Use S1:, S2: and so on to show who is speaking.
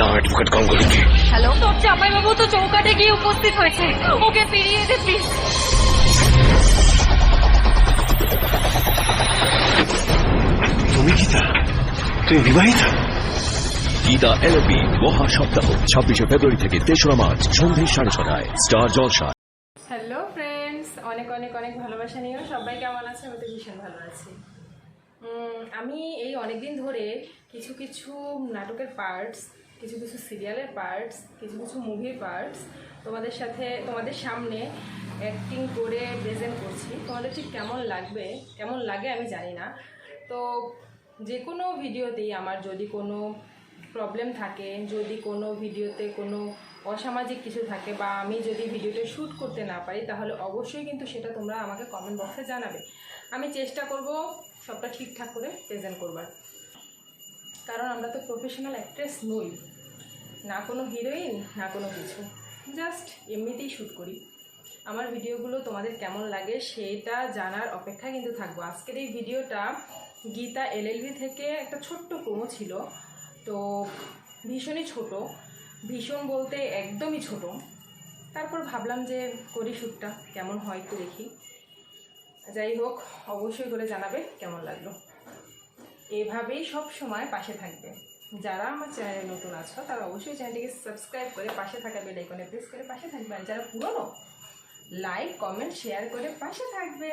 S1: দাও advocate গঙ্গুলিকে
S2: hello তোর জামাই বাবু তো চৌকাটে গিয়ে উপস্থিত হয়েছে। ওকে ফিরিয়ে দে প্লিজ
S1: তুমি গীতা তুমি বিবাহিতা?
S3: গীতা এলএলবি মহা সপ্তাহ ছাব্বিশে ফেব্রুয়ারি থেকে তেসরা মার্চ সন্ধ্যে সাড়ে ছটায় স্টার জলসা।
S4: হ্যালো ফ্রেন্ডস অনেক অনেক অনেক ভালোবাসা নিও সবাই কেমন আছে? আমি তো ভীষণ ভালো আছি। আমি এই অনেক দিন ধরে কিছু কিছু নাটকের পার্টস কিছু কিছু সিরিয়ালের পার্টস কিছু কিছু মুভির পার্টস তোমাদের সাথে, তোমাদের সামনে অ্যাক্টিং করে প্রেজেন্ট করছি। তোমাদের ঠিক কেমন লাগবে, কেমন লাগে আমি জানি না। তো যে কোনো ভিডিওতেই আমার যদি কোনো প্রবলেম থাকে, যদি কোনো ভিডিওতে কোনো অসামাজিক কিছু থাকে বা আমি যদি ভিডিওটা শ্যুট করতে না পারি, তাহলে অবশ্যই কিন্তু সেটা তোমরা আমাকে কমেন্ট বক্সে জানাবে। আমি চেষ্টা করব সবটা ঠিকঠাক করে প্রেজেন্ট করবার। কারণ আমরা তো প্রফেশনাল অ্যাক্ট্রেস নই। না কোনো হিরোইন না কোনো কিছু। জাস্ট এমনিতেই শ্যুট করি। আমার ভিডিওগুলো তোমাদের কেমন লাগে সেটা জানার অপেক্ষা কিন্তু থাকব। আজকের এই ভিডিওটা গীতা এলএলভি থেকে একটা ছোট্ট প্রোমো ছিল। তো ভীষণই ছোট, ভীষণ বলতে একদমই ছোট। তারপর ভাবলাম যে করি শ্যুটটা, কেমন হয় একটু দেখি। যাই হোক, অবশ্যই করে জানাবে কেমন লাগল। এভাবেই সব সময় পাশে থাকবে। যারা আমার চ্যানেলে নতুন আছো, তারা অবশ্যই চ্যানেলটিকে সাবস্ক্রাইব করে পাশে থাকা বেল আইকনে প্রেস করে পাশে থাকবে। আর যারা পুরনো লাইক কমেন্ট শেয়ার করে পাশে থাকবে।